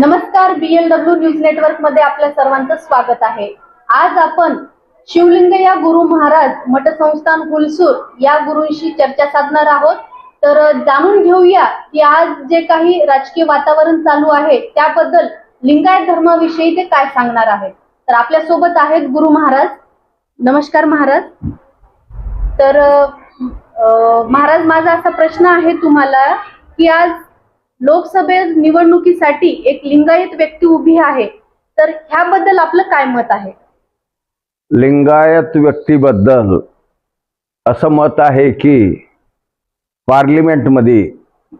नमस्कार BLW news नेटवर्कमध्ये आपल्या सर्वांचं स्वागत आहे. आज आपण शिवलिंग या गुरु महाराज मठसंस्थान हुलसूर या गुरूंशी चर्चा साधणार आहोत. तर जाणून घेऊया की आज जे काही राजकीय वातावरण चालू आहे त्याबद्दल लिंगायत धर्माविषयी ते काय सांगणार आहेत. तर आपल्यासोबत आहेत गुरु महाराज. नमस्कार महाराज. तर महाराज माझा असा प्रश्न आहे तुम्हाला की आज लोकसभे निवडणुकीसाठी एक लिंगायत व्यक्ती उभी आहे तर ह्याबद्दल आपलं काय मत आहे? लिंगायत व्यक्तीबद्दल असं मत आहे की पार्लिमेंटमध्ये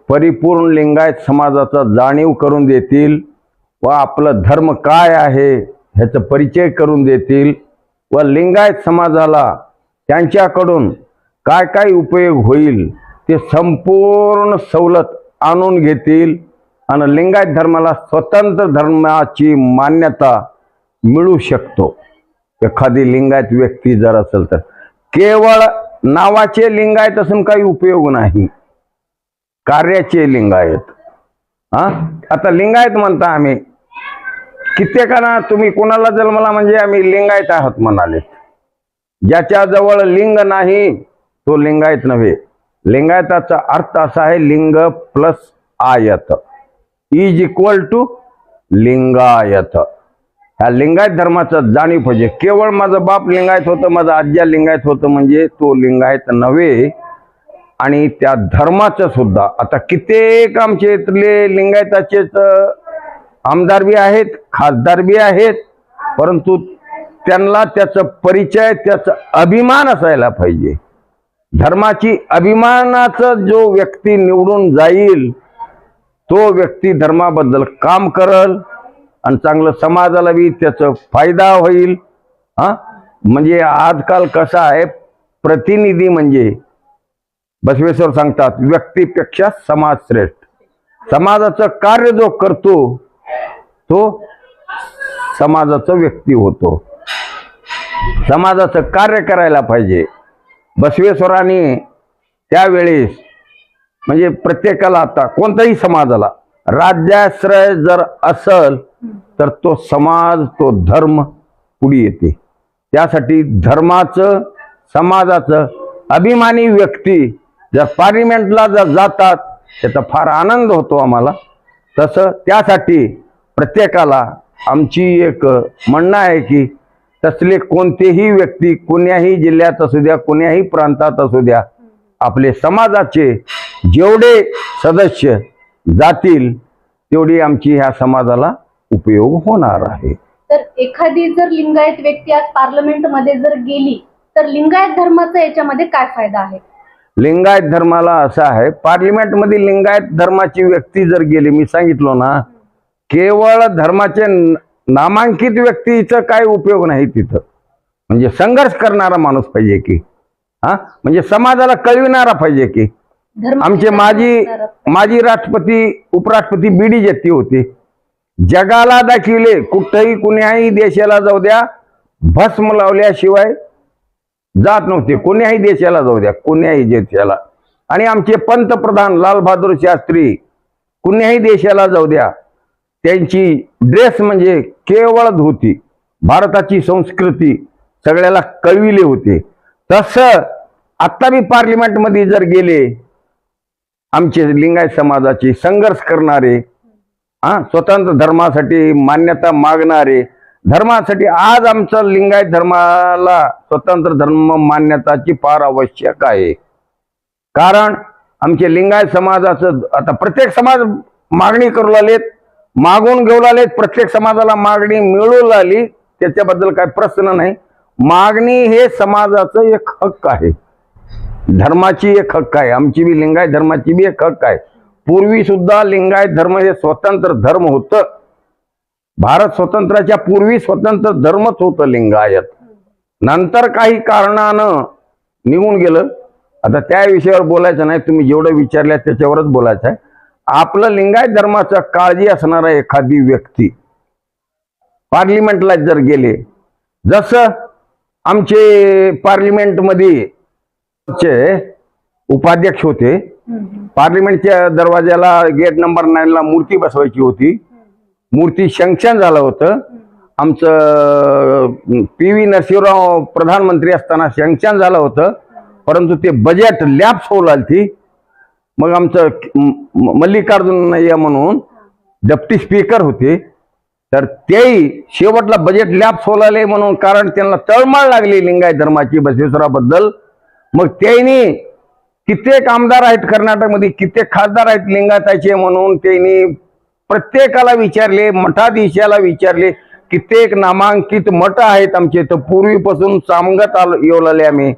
परिपूर्ण लिंगायत समाजाचा जाणीव करून देतील व आपलं धर्म काय आहे ह्याचा परिचय करून देतील व लिंगायत समाजाला त्यांच्याकडून काय काय उपयोग होईल ते संपूर्ण सवलत आणून घेतील आणि लिंगायत धर्माला स्वतंत्र धर्माची मान्यता मिळू शकतो. एखादी लिंगायत व्यक्ती जर असेल तर केवळ नावाचे लिंगायत असून काही उपयोग नाही. कार्याचे लिंगायत. हा? आता लिंगायत म्हणता आम्ही. कित्येकांना तुम्ही कोणाला जन्मला म्हणजे आम्ही लिंगायत आहोत म्हणाले. ज्याच्या जवळ लिंग नाही तो लिंगायत नव्हे. लिंगायताचा अर्थ असा आहे लिंग प्लस आयत. Is equal to Lingayat. ह्या लिंगायत धर्माचं जाणीव पाहिजे. केवळ माझं बाप लिंगायत होतं माझं आज्या लिंगायत होतं म्हणजे तो लिंगायत नव्हे. आणि त्या धर्माचं सुद्धा. आता कित्येक आमचे इथले लिंगायताचेच आमदार बी आहेत खासदार बी आहेत परंतु त्यांना त्याचा परिचय त्याचा अभिमान असायला पाहिजे. धर्माची अभिमानाचं जो व्यक्ती निवडून जाईल तो व्यक्ती धर्माबद्दल काम करल आणि चांगलं समाजाला बी त्याचा फायदा होईल. हा? म्हणजे आजकाल कसं आहे प्रतिनिधी म्हणजे बसवेश्वर सांगतात व्यक्तीपेक्षा समाज श्रेष्ठ. समाजाचं कार्य जो करतो तो समाजाचा व्यक्ती होतो. समाजाचं कार्य करायला पाहिजे. बसवेश्वरांनी त्यावेळेस म्हणजे प्रत्येकाला आता कोणत्याही समाजाला राज्याश्रय जर असल तर तो समाज तो धर्म पुढे येते. त्यासाठी धर्माचं समाजाचं अभिमानी व्यक्ती जर पार्लिमेंटला जर जातात त्याचा फार आनंद होतो आम्हाला. तसं त्यासाठी प्रत्येकाला आमची एक म्हणणं आहे की तसले कोणतेही व्यक्ती कोण्याही जिल्ह्यात असू द्या कोण्याही प्रांतात असू द्या आपले समाजाचे जेवढे सदस्य जातील तेवढी आमची ह्या समाजाला उपयोग होणार आहे. तर एखादी जर लिंगायत व्यक्ती आज पार्लमेंटमध्ये जर गेली तर लिंगायत धर्माचा याच्यामध्ये काय फायदा आहे? लिंगायत धर्माला असं आहे पार्लिमेंटमध्ये लिंगायत धर्माची व्यक्ती जर गेली मी सांगितलो ना केवळ धर्माचे नामांकित व्यक्तीचं काय उपयोग नाही तिथं? म्हणजे संघर्ष करणारा माणूस पाहिजे की? हा? म्हणजे समाजाला कळविणारा पाहिजे की? आमचे माजी माजी राष्ट्रपती उपराष्ट्रपती बीडी जेट्टी होते. जगाला दाखविले कुठंही कुण्याही देशाला जाऊ द्या भस्म लावल्याशिवाय जात नव्हते. कोण्याही देशाला जाऊ द्या कोण्याही देशाला. आणि आमचे पंतप्रधान लालबहादूर शास्त्री कुण्याही देशाला जाऊ द्या. त्यांची ड्रेस म्हणजे केवळ धोती भारताची संस्कृती सगळ्याला कळविले होते. तसं आत्ता मी पार्लिमेंटमध्ये जर गेले आमचे लिंगायत समाजाचे संघर्ष करणारे हा स्वतंत्र धर्मासाठी मान्यता मागणारे धर्मासाठी आज आमचं लिंगायत धर्माला स्वतंत्र धर्म मान्यताची फार आवश्यक आहे. कारण आमचे लिंगायत समाजाचं आता प्रत्येक समाज मागणी करू लागलेत मागून घेऊ लागले प्रत्येक समाजाला मागणी मिळू लागली त्याच्याबद्दल काही प्रश्न नाही. मागणी हे समाजाचं एक हक्क आहे. धर्माची एक हक्क आहे. आमची बी लिंगायत धर्माची बी एक हक्क आहे. पूर्वी सुद्धा लिंगायत धर्म हे स्वतंत्र धर्म होत. भारत स्वतंत्राच्या पूर्वी स्वतंत्र धर्मच होतं लिंगायत. नंतर काही कारणानं निघून गेलं. आता त्या विषयावर बोलायचं नाही. तुम्ही जेवढं विचारल्या त्याच्यावरच बोलायचं आहे. आपलं लिंगायत धर्माचा काळजी असणारा एखादी व्यक्ती पार्लिमेंटला जर गेले जसं आमचे पार्लिमेंटमध्ये चे उपाध्यक्ष होते पार्लिमेंटच्या दरवाज्याला गेट नंबर नाईनला मूर्ती बसवायची होती. मूर्ती शंक्षण झालं होतं. आमचं पी व्ही नरसिंहराव प्रधानमंत्री असताना शंक्षण झालं होतं. परंतु ते बजेट लॅप्स होऊ लागली. मग आमचं म- मल्लिकार्जुन म्हणून डेप्टी स्पीकर होते. तर तेही शेवटला बजेट लॅप्स होलाले म्हणून कारण त्यांना तळमळ लागली लिंगायत धर्माची बसवेश्वराबद्दल. मग त्यांनी कित्येक आमदार आहेत कर्नाटकमध्ये कित्येक खासदार आहेत लिंगायताचे म्हणून त्यांनी प्रत्येकाला विचारले मठाधीशाला विचारले कित्येक नामांकित मठ आहेत आमचे. तर पूर्वीपासून सांगत आलो येऊ आम्ही.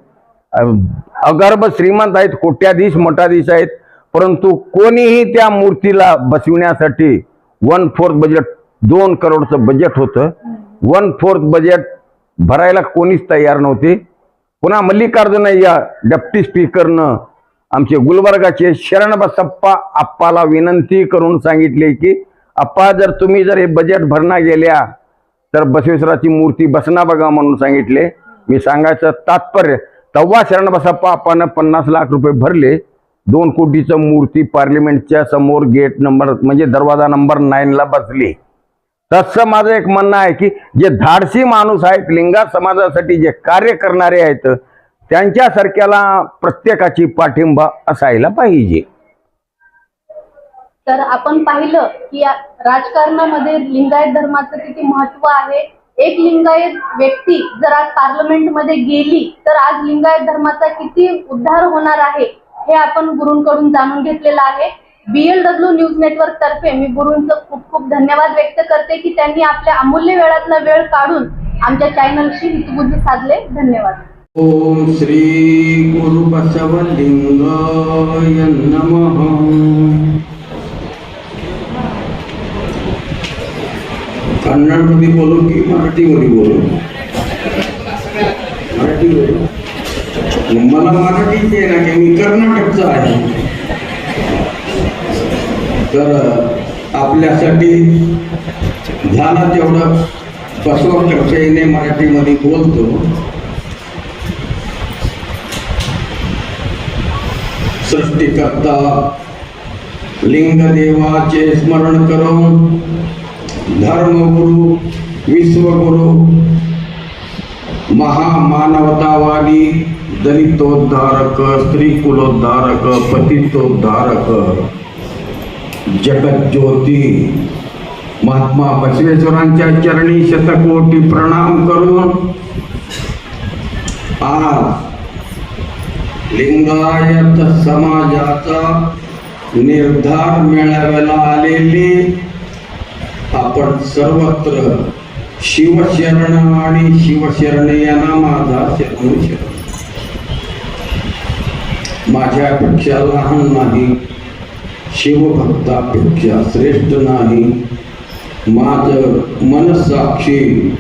अगर्भ श्रीमंत आहेत कोट्याधीश मठाधीश आहेत. परंतु कोणीही त्या मूर्तीला बसविण्यासाठी वन फोर्थ बजेट दोन करोडचं बजेट होतं. वन फोर्थ बजेट भरायला कोणीच तयार नव्हते. पुन्हा मल्लिकार्जुन या डेप्टी स्पीकरनं आमचे गुलबर्गाचे शरण बसप्पा आप्पाला विनंती करून सांगितले की आप्पा जर तुम्ही जर हे बजेट भरणा गेल्या तर बसवेश्वराची मूर्ती बसना बघा म्हणून सांगितले. मी सांगायचं तात्पर्य तेव्हा शरण बसप्पा आप्पानं पन्नास लाख रुपये भरले. दोन कोटीचं मूर्ती पार्लिमेंटच्या समोर गेट नंबर म्हणजे दरवाजा नंबर नाईनला बसली. तसं माझं एक म्हणणं आहे की जे धाडसी माणूस आहेत लिंगा समाजासाठी जे कार्य करणारे आहेत त्यांच्यासारख्याला प्रत्येकाची पाठिंबा असायला पाहिजे. तर आपण पाहिलं की राजकारणामध्ये लिंगायत धर्माचं किती महत्त्व आहे. एक लिंगायत व्यक्ती जर आज पार्लमेंटमध्ये गेली तर आज लिंगायत धर्माचा किती उद्धार होणार आहे? हे आपण गुरुंकडून जाणून घेतलेलं आहे. बीएलडब्ल्यू न्यूज नेटवर्क तर्फे मी गुरुंचं खूप खूप धन्यवाद व्यक्त करते की त्यांनी आपल्या अमूल्य वेळातला वेळ काढून आमच्या चॅनलशी हितबुद्धी साधले. धन्यवाद. ओम श्री गुरु बसवलिंगाय कन्नडमध्ये बोलू की मराठीमध्ये बोलू? मराठी बोलू मला मराठीच आहे ना की मी कर्नाटकचा आहे. तर आपल्यासाठी झाला तेवढं बसवा चर्चेने मराठीमध्ये बोलतो. सृष्टिकर्ता लिंगदेवाचे स्मरण करून धर्मगुरु विश्वगुरु महामानवता दलितोद्धारक स्त्रीकुलोद्धारक पतितोद्धारक जगज्योती महात्मा बसवेश्वरांच्या चरणी शतकोटी प्रणाम करून आज लिंगायत समाजाचा निर्धार मिळवायला आलेली आपण सर्वत्र शिवशरण आणि शिवशरण यांना माझा शरण शरण माझ्यापेक्षा लहान नाही. शिवभक्तापेक्षा श्रेष्ठ नाही. माझ मनसाक्षी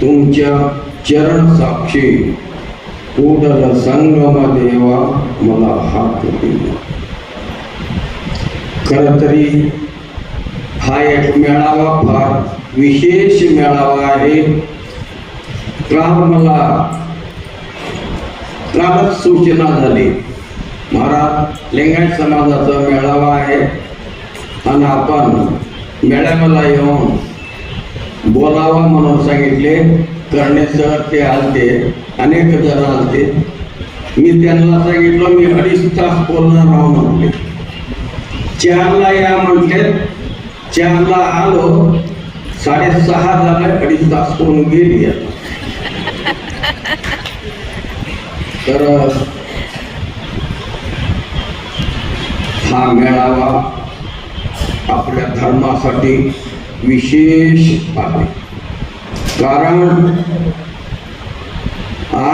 तुमच्या चरण साक्षी कूडल संगम देवा मला हात दिला. खर तरी हा एक मेळावा फार विशेष मेळावा आहे. काल मला कालच सूचना झाली. महाराज लिंगायत समाजाचा मेळावा आहे. आणि आपण मेळाव्याला येऊन बोलावा म्हणून सांगितले. करणे सर ते आलते अनेक जण आलते. मी त्यांना सांगितलं मी अडीच तास बोलणार आहो म्हटले. चारला या म्हटले. चारला आलो. साडेसहा झाले अडीच तास करून गेली आता. तर हा मेळावा. आपल्या धर्मासाठी विशेष आहे कारण हा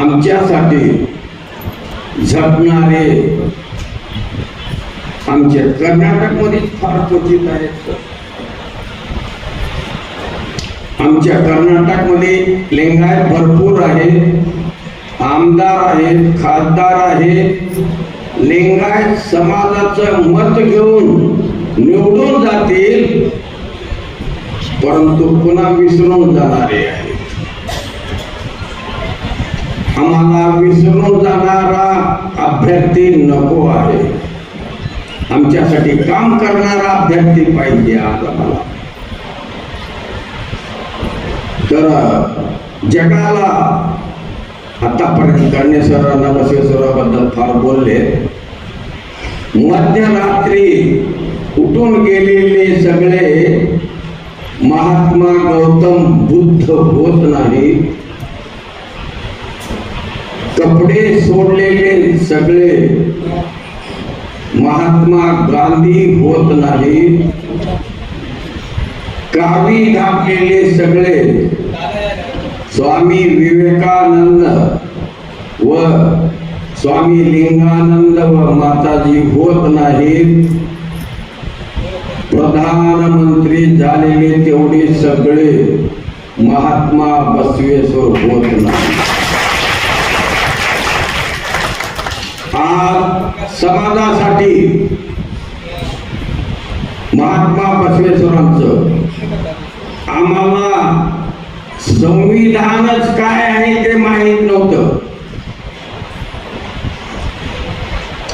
आमच्यासाठी झटणारे आमच्या कर्नाटकमध्ये फार क्वचित आहेत आमच्या कर्नाटकमध्ये लिंगायत भरपूर आहेत. आमदार आहेत खासदार आहेत. लिंगायत समाजाचं मत घेऊन निवडून जातील परंतु पुन्हा विसरून जाणारे आहेत. आम्हाला विसरून जाणारा अभ्यर्थी नको आहे. आमच्यासाठी काम करणारा अभ्यर्थी पाहिजे आज आम्हाला. तर जगाला आतापर्यंत गण्य गणेश्वरांना बसवेश्वराबद्दल फार बोलले. मध्यरात्री उठून गेलेले सगळे महात्मा गौतम बुद्ध होत नाही. कपडे सोडलेले सगळे महात्मा गांधी होत नाही. कावी घातलेले सगळे स्वामी विवेकानंद व स्वामी लिंगानंद व माताजी होत नाहीत. प्रधानमंत्री झालेले तेवढे सगळे महात्मा बसवेश्वर होत नाही आज समाजासाठी महात्मा बसवेश्वरांचं आम्हाला संविधानच काय आहे ते माहीत नव्हतं.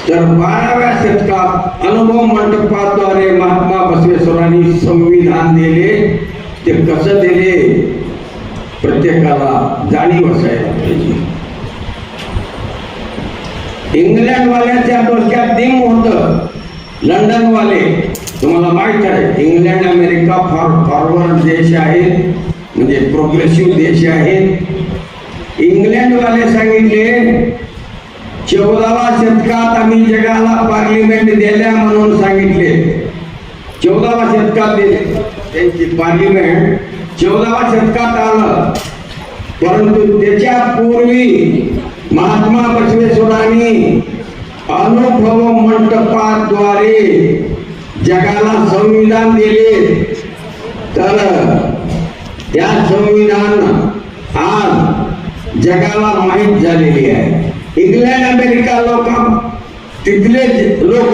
तर बाराव्या शतकात अनुभव मंडपाद्वारे महात्मा बसवेश्वरांनी संविधान दिले. ते कसं दिले? प्रत्येकाला जाणीव असायला पाहिजे. इंग्लंडवाल्याच्या डोक्यात दिम होत. लंडनवाले तुम्हाला माहीत आहे इंग्लंड अमेरिका फार फॉरवर्ड देश आहेत. म्हणजे प्रोग्रेसिव्ह देश आहेत इंग्लंडवाले सांगितले चौदावा शतकात आम्ही जगाला पार्लिमेंट दिल्या म्हणून सांगितले. चौदाव्या शतकात दिले त्यांची पार्लिमेंट चौदाव्या शतकात आलं. परंतु त्याच्या पूर्वी महात्मा बसवेश्वरांनी अनुभव मंडपाद्वारे जगाला संविधान दिले. तर त्या संविधान आज जगाला माहीत झालेली आहे. इंग्लंड अमेरिका लोक तिथले लोक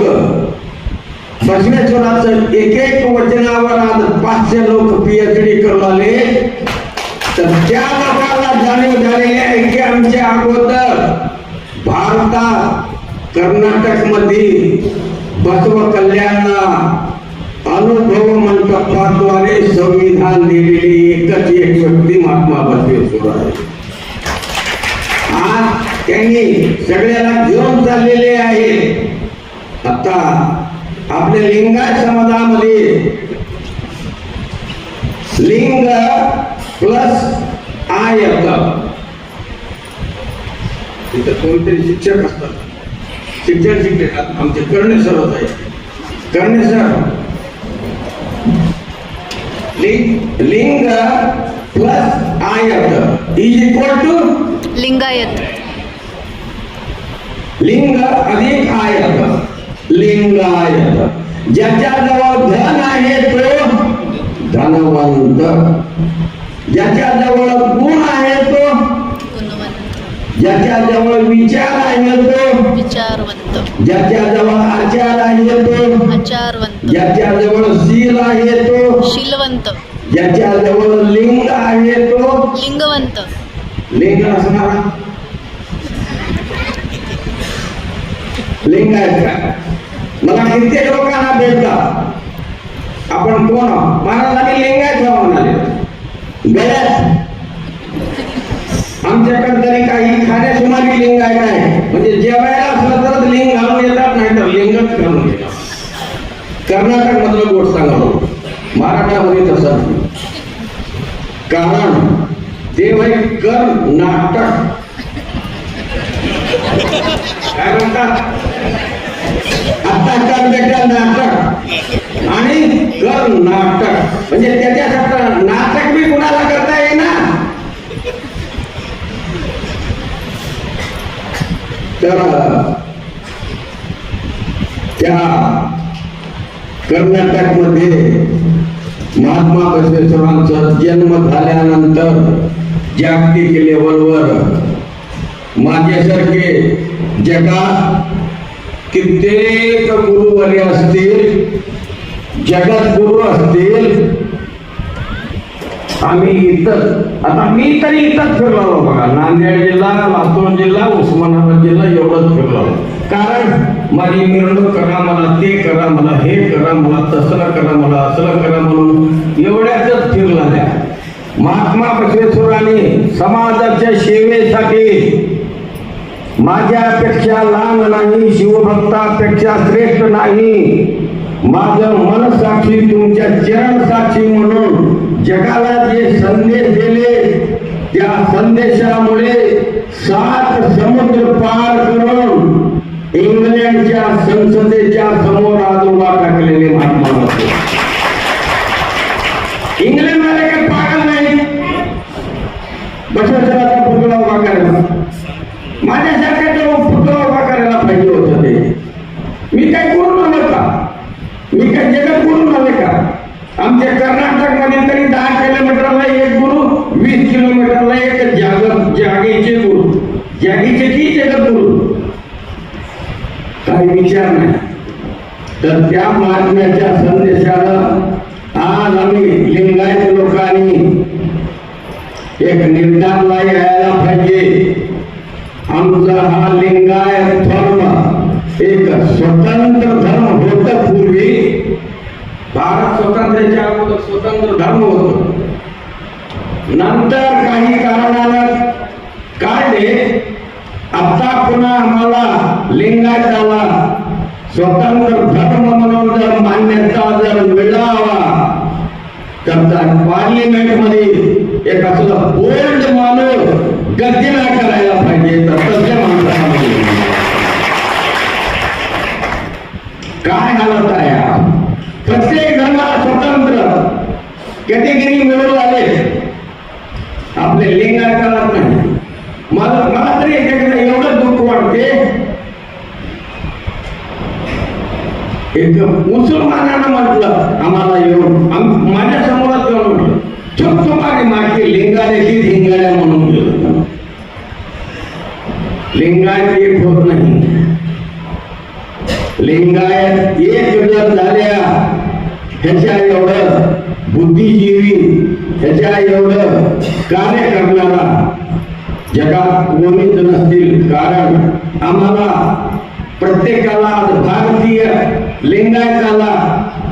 बसवेश्वराचं एक एक वचनावर आज पाचशे लोक पीएचडी करून आले. तर त्या लोकांना जाणीव झालेली आहे की आमच्या अगोदर भारतात कर्नाटकमध्ये बसव कल्याणला अनुभव मंडपाद्वारे संविधान एकच एक व्यक्ती महात्मा बसवेश्वर आज त्यांनी सगळ्याला घेऊन चाललेले आहे. आता आपल्या समाजामध्ये लिंग प्लस आय तिथं कोणतरी शिक्षक असतात. शिक्षण शिक्षक आमचे करणे सरच आहे लिंग प्लस आय येतं इज इक्वल टू लिंगायत लिंग अधिक आयत लिंगायत ज्याच्याजवळ धन आहे तो धनवंत ज्याच्याजवळ गुण आहे तो ज्याच्याजवळ विचार आहे तो विचारवंत. ज्याच्याजवळ आचार आहे तो आचारवंत. ज्याच्याजवळ शील आहे तो शीलवंत. ज्याच्याजवळ लिंग आहे तो. लिंगवंत. लिंग असणारा लिंग आहेत का? मला कित्येक लोकांना भेटतात. आपण कोण आहोत? महाराज आम्ही लिंगायत म्हणाले? गळ्यात. आमच्याकडे तरी काही खाण्यासुमारी लिंग आहे म्हणजे जेवायला असलं तरच लिंग घालून येतात नाही तर लिंगच घालून येतात. कर्नाटक मधलं गोष्ट सांगा महाराष्ट्रामध्ये तसं कारण ते म्हणजे कर नाटक. काय म्हणतात? आता कर बेटा नाटक. आणि कर नाटक. म्हणजे त्याच्यासाठी नाटक बी कुणाला करता येईना? तर त्या कर्नाटकमध्ये महात्मा बसवेश्वरांचा जन्म झाल्यानंतर जागतिक लेवलवर माझ्यासारखे जगात कित्येक गुरुवारी असतील जगद्गुरु असतील आम्ही इथंच आता मी तरी इथंच फिरलो बघा. नांदेड जिल्हा लातूर जिल्हा उस्मानाबाद जिल्हा एवढंच फिरलो कारण माझी मिरवणूक करा मला ते करा मला हे करा मला तसलं करा मला असलं करा म्हणून एवढ्याच फिरला त्या. महात्मा बसवेश्वरांनी समाजाच्या सेवेसाठी माझ्यापेक्षा लहान नाही शिवभक्तापेक्षा श्रेष्ठ नाही माझं मनसाक्षी तुमच्या चरण साक्षी म्हणून जगाला जे संदेश दिले त्या संदेशामुळे सात समुद्र पार करून इंग्लंडच्या संसदेच्या समोर आज उभा टाकलेले महात्मा इंग्लंड इंग्लंडवाले काही पागल नाही बसवेश्वराचा पुतळा उभा करायला माझ्यासारख्या पुतळा उभा करायला पाहिजे होतं ते मी काय करून आलो का मी काय जगत करून आले का आमच्या कर्नाटकमध्ये तरी दहा किलोमीटरला एक गुरु वीस किलोमीटरला एक जाग जागेचे गुरु जागेचे की जगत गुरु काही विचार नाही. तर त्या महात्म्याच्या संदेशाला आज आम्ही लिंगायत लोकांनी एक निर्धारला यायला पाहिजे. आमचा हा लिंगायत धर्म एक स्वतंत्र धर्म होत पूर्वी. भारत स्वतंत्राच्या अगोदर स्वतंत्र धर्म होतो. नंतर काही कारणानं काढले. आता पुन्हा आम्हाला लिंगायताला स्वतंत्र धर्म म्हणून जर मान्यता जर मिळावा तर पार्लिमेंटमध्ये एक असं बोल्ड माणूस गद्दीला करायला पाहिजे तर तसल्या माणसामध्ये. काय हालत आहे? प्रत्येक धर्माला स्वतंत्र कॅटेगरी मिळून आले आपले लिंगायताला नाही. मला मला तरी याच्याकडे एवढं दुःख वाटते. एक मुसलमानानं म्हटलं आम्हाला येऊन माझ्या समोरात येऊन म्हटलं चुप तुम्हारी मागे लिंगाने की म्हणून गेलो. लिंगायत एक होत नाही. लिंगायत एक जर झाल्या ह्याच्या एवढं बुद्धिजीवी ह्याच्या एवढं कार्य करणारा जगात कोणीच नसतील. कारण आम्हाला प्रत्येकाला भारतीय लिंगायताला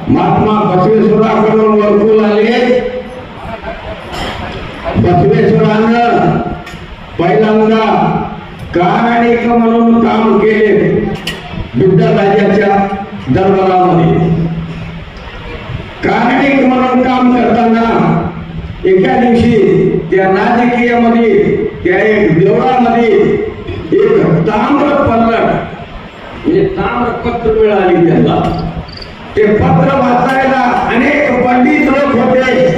महात्मा बसवेश्वराकडून वरकूल आले बसवेश्वरानं पहिल्यांदा कारणिक म्हणून काम केले बुद्धराजाच्या दरबारामध्ये. कारणिक म्हणून काम करताना एका दिवशी त्या राजकीयमध्ये त्या एक देवळामध्ये एक ताम्र पल्लट म्हणजे ताम्र पत्र मिळाली त्यांना. ते पत्र वाचायला अनेक पंडित लोक होते.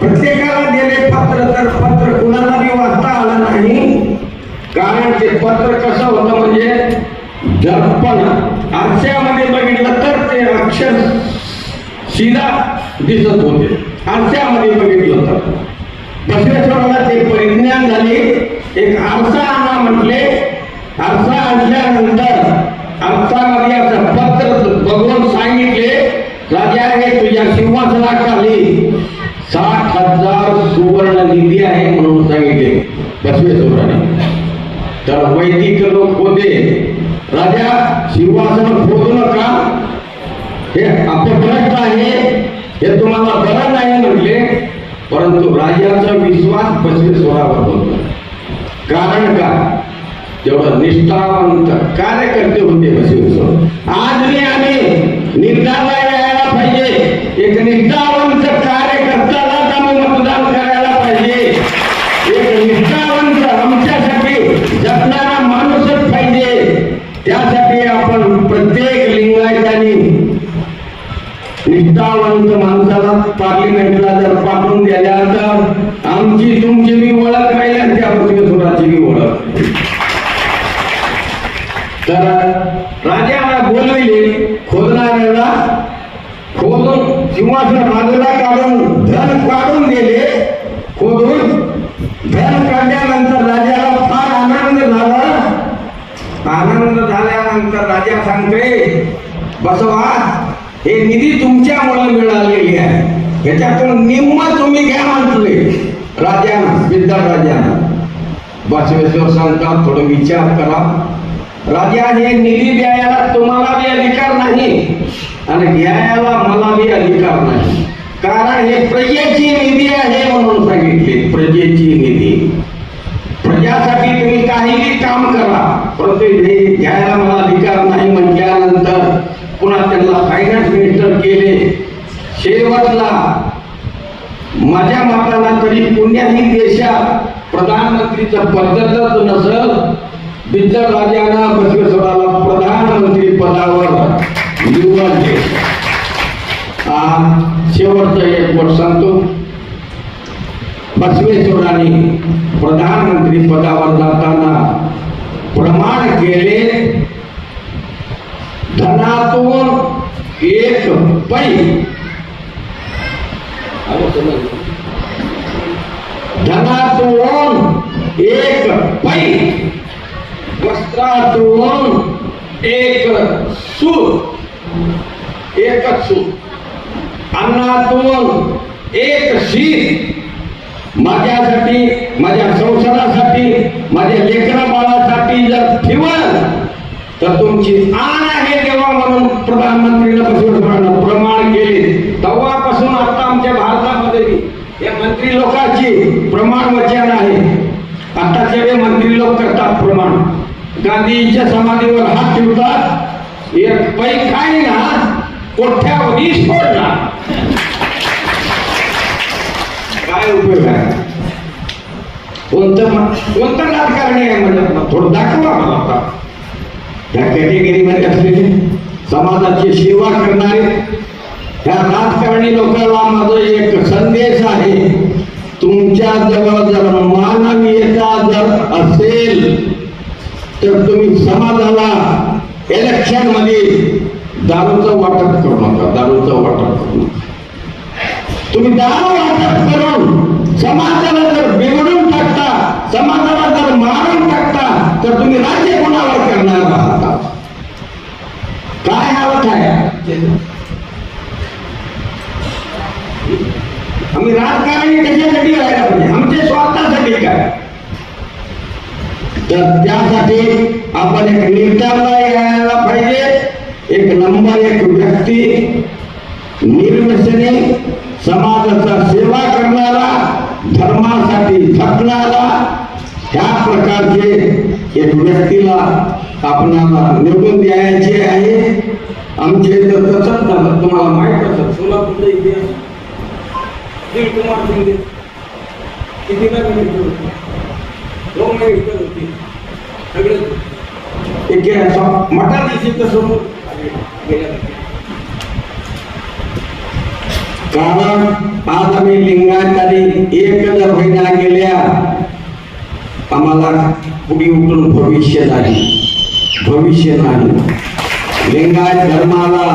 प्रत्येकाला दिले पत्र तर पत्र कुणालाही वाचता आलं नाही. कारण ते पत्र कसं होतं म्हणजे दर्पण आरशामध्ये बघितलं तर ते अक्षर शिला दिसत होते आरशामध्ये बघितलं होतं. बसवेश्वराला ते परिज्ञान झाले. एक आरसा आणा म्हटले आरसा आणल्यानंतर आरसामध्ये असं पत्र बघून सांगितले राजा हे तुझ्या सिंहासनाखाली साठ हजार सुवर्ण निधी आहे म्हणून सांगितले बसवेश्वराने. तर वैदिक लोक होते राजा सिंहासन खोदू नका. हे अपभ्रष्ट आहे. हे तुम्हाला बरं नाही म्हटले परंतु राजाचा विश्वास बसवेश्वरावर होता. कारण का? तेवढं निष्ठावंत कार्यकर्ते होते बसवेश्वर आज मी आम्ही निर्धारला यायला पाहिजे. एक निष्ठावंत कार्यकर्त्यालाच आम्ही मतदान करायला पाहिजे. एक निष्ठावंत आमच्यासाठी जपणारा माणूसच पाहिजे. त्यासाठी आपण प्रत्येक निष्ठावंत माणसाला पार्लिमेंटला जर पाठवून द्यायला तर आमची तुमची मी ओळख राहील आणि त्या बसवेश्वराची मी ओळख तर राजाला बोलविले खोदणाऱ्याला खोदून सिंहासन बाजूला काढून धन काढून गेले खोदून धन काढल्यानंतर राजाला फार आनंद झाला. आनंद झाल्यानंतर राजा सांगते बसवा. हे निधी तुमच्यामुळे मिळालेली आहे. याच्यातून निम्म तुम्ही घ्या म्हटले. राजांना विद्या राजांना. बसवेश्वर सांगतात थोडं विचार करा. राजा हे निधी द्यायला तुम्हाला बी अधिकार नाही. आणि घ्यायला मला बी अधिकार नाही. कारण हे प्रजेची निधी आहे म्हणून सांगितले. प्रजेची निधी. प्रजासाठी तुम्ही काहीही काम करा. परंतु हे घ्यायला मला अधिकार नाही म्हटल्यानंतर पुन्हा त्यांना फायनान्स मिनिस्टर केले. शेवटला माझ्या मताला तरी कोण्याही देशात प्रधानमंत्रीचं पद्धतच नसल बिद्दर राजांना बसवेश्वराला प्रधानमंत्री पदावर निवडले आज शेवटचं एक वर्ष सांगतो. बसवेश्वरांनी प्रधानमंत्री पदावर जाताना प्रमाण केले धनातून एक पै धनातून एक पै वस्त्रातून एक सूत एकच सूत अन्नातून एक शीत माझ्यासाठी माझ्या संसारासाठी माझ्या लेकरा बाळासाठी जर ठेवलं तर तुमची आण आहे. म्हणून प्रधानमंत्रीला प्रमाण केले तेव्हापासून आता आमच्या भारतामध्ये या मंत्री लोकांची प्रमाण वचन आहे. आताचे जे मंत्री लोक करतात प्रमाण. गांधीच्या समाधीवर हात ठेवतात. एक पै काय ना कोठ्यावधी सोडला. काय उपयोग आहे? कोणतं कोणतं राजकारणी आहे? म्हणजे थोडं दाखवा मला आता. त्या कॅटेगरीमध्ये असलेले. समाजाची सेवा करणारे. त्या राजकारणी लोकांना माझा एक संदेश आहे. तुमच्या जवळ जर मानवीयता जर असेल तर तुम्ही समाजाला इलेक्शनमध्ये दारूचं वाटप करू नका दारूचं वाटप करू नका. तुम्ही दारू वाटप करून समाजाला जर बिघडून टाकता समाजाला जर मारून टाकता तर तुम्ही राज्य कोणावर करणार आहात काय हालत आहे आम्ही राजकारणी कशासाठी राहायला पाहिजे? आमच्या स्वार्थासाठी काय? तर त्यासाठी आपण एक निर्धारला यायला पाहिजे. एक नंबर एक व्यक्ती निर्व्यसनी समाजाचा सेवा करणारा धर्मासाठी झटणारा ह्या प्रकारचे एक व्यक्तीला आपणाला निवडून द्यायचे आहे. आमचे तर तसंच झालं. तुम्हाला माहीत असत सोलापूरचा इतिहास. दिलकुमार शिंदे. कितीला म्हणजे दोन सगळे. एक मटा दिवशी समोर कारण आज आम्ही लिंगाचारी एक जर महिना गेल्या. आम्हाला पुढे उठून भविष्य झाली. भविष्य नाही. लिंगायत धर्माला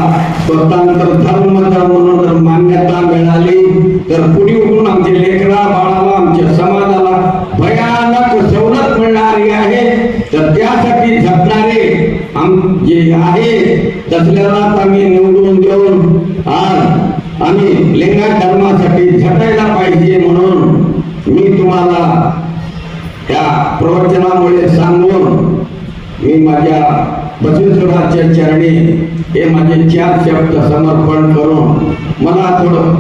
स्वतंत्र धर्म जर म्हणून मान्यता मिळाली तर पुढे उठून आमच्या लेकरा बाळाला आमच्या समाजाला भयानक सवलत मिळणारी आहे. तर त्यासाठी झटणारे आम जे आहे तसल्यालाच आम्ही निवडून देऊन आज आम्ही लिंगायत धर्मासाठी झटायला पाहिजे म्हणून मी तुम्हाला त्या प्रवचनामुळे सांगून मी माझ्या बसवेश्वराच्या चरणी हे माझे चार शब्द समर्पण करून मला थोडं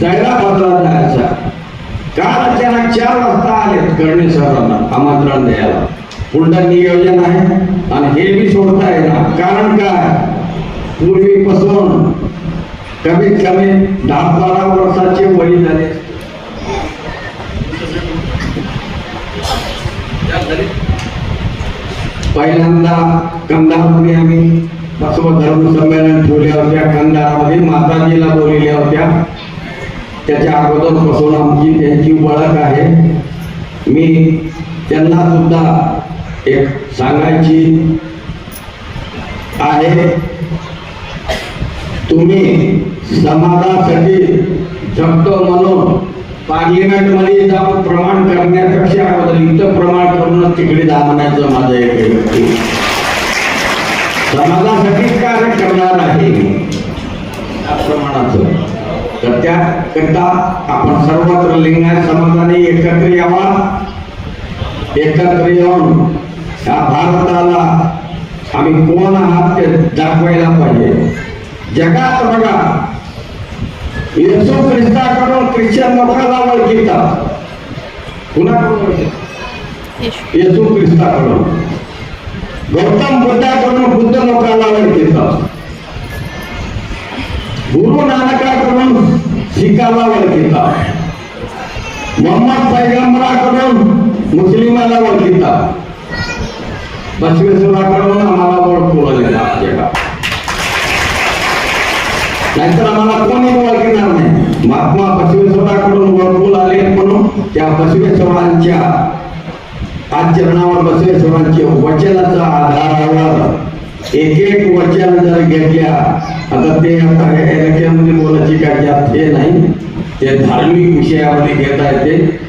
जायला बदला जायचा काल अचानक चार वाजता आले करणे सरांना आमंत्रण द्यायला. पुढलं नियोजन आहे आणि हे बी सोडता येणार. कारण काय? पूर्वीपासून कमीत कमी दहा बारा वर्षाचे वय झाले. पहिल्यांदा कंधारमध्ये आम्ही बसव धर्म संमेलन ठेवल्या होत्या. कंधारामध्ये माताजीला बोललेल्या होत्या. त्याच्या अगोदरपासून आमची. त्यांची ओळख आहे. मी त्यांना सुद्धा एक सांगायची आहे. तुम्ही समाजासाठी जगतो म्हणून पार्लिमेंटमध्ये जाऊन प्रमाण करण्याचं अगोदर इथं प्रमाण करूनच तिकडे दामण्याचं माझं एक व्यक्ती. समाजासाठी कार्य करणार आहे. त्या प्रमाणाचं. तर त्याकरता आपण सर्वत्र लिंगायत समाजाने एकत्र यावा. एकत्र येऊन या भारताला आम्ही कोण आहात ते दाखवायला पाहिजे. जगात बघा. येसू ख्रिस्ताकडून ख्रिश्चन लोकांना ओळखीतात. कुणाकडून ओळखीतात? येशू ख्रिस्ताकडून गौतम बुद्धाकडून बुद्ध लोकांना ओळखीतात गुरु नानकाकडून शिकाला ओळखीतात मोहम्मद पैगंबराकडून मुस्लिमाला ओळखीतात बसवेश्वराकडून आम्हाला ओळखू लागलेला जगात. नाहीतर आम्हाला कोणी ओळखणार नाही. महात्मा बसवेश्वराकडून ओळखू लागले म्हणून त्या बसवेश्वरांच्या आचरणावर बसवेश्वरांचे वचनाचा आधारावर एक एक वचन जर घेतल्या आता ते आता हे याच्यामध्ये बोलायची काय जास्त हे नाही. ते धार्मिक विषयामध्ये घेता येते.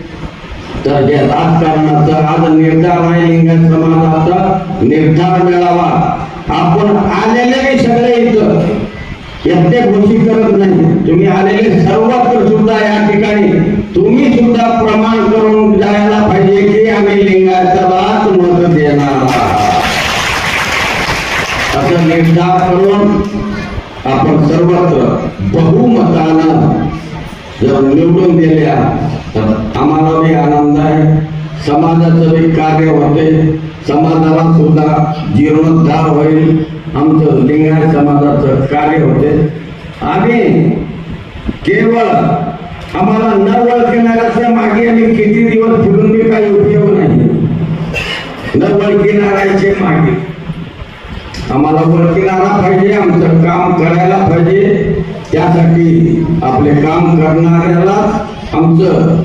तर जे राजकारणाचा आज निर्धार आहे लिंगायत समाजाचा निर्धार मिळावा. आपण आलेले सगळे इथं. एकटे घोषित करत नाही. तुम्ही आलेले सर्वत्र सुद्धा या ठिकाणी. तुम्ही सुद्धा प्रमाण करून जायला पाहिजे की आम्ही लिंगायतालाच मत देणार असं निर्धार करून आपण सर्वत्र बहुमतानं जर निवडून दिल्या तर आम्हाला बी आनंद आहे. समाजाचं बी कार्य होते समाजाला सुद्धा जीर्णोद्धार होईल. आमचं लिंगायत समाजाचं कार्य होते. आम्ही केवळ आम्हाला न वळखणाऱ्याच्या मागे आम्ही किती दिवस फिरून बी काही उपयोग नाही. न वळखिणाऱ्याचे मागे. आम्हाला वळखिणारा पाहिजे आमचं काम करायला पाहिजे. त्यासाठी आपले काम करणाऱ्याला आमचं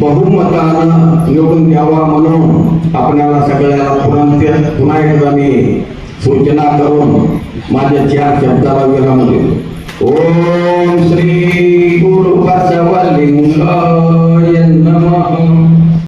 बहुमतानं निवडून द्यावा म्हणून आपल्याला सगळ्याला पुन्हा पुन्हा एकदा मी सूचना करून माझ्या चार शब्दाला विराम देतो. ओम श्री गुरु बसवलिंग नमः.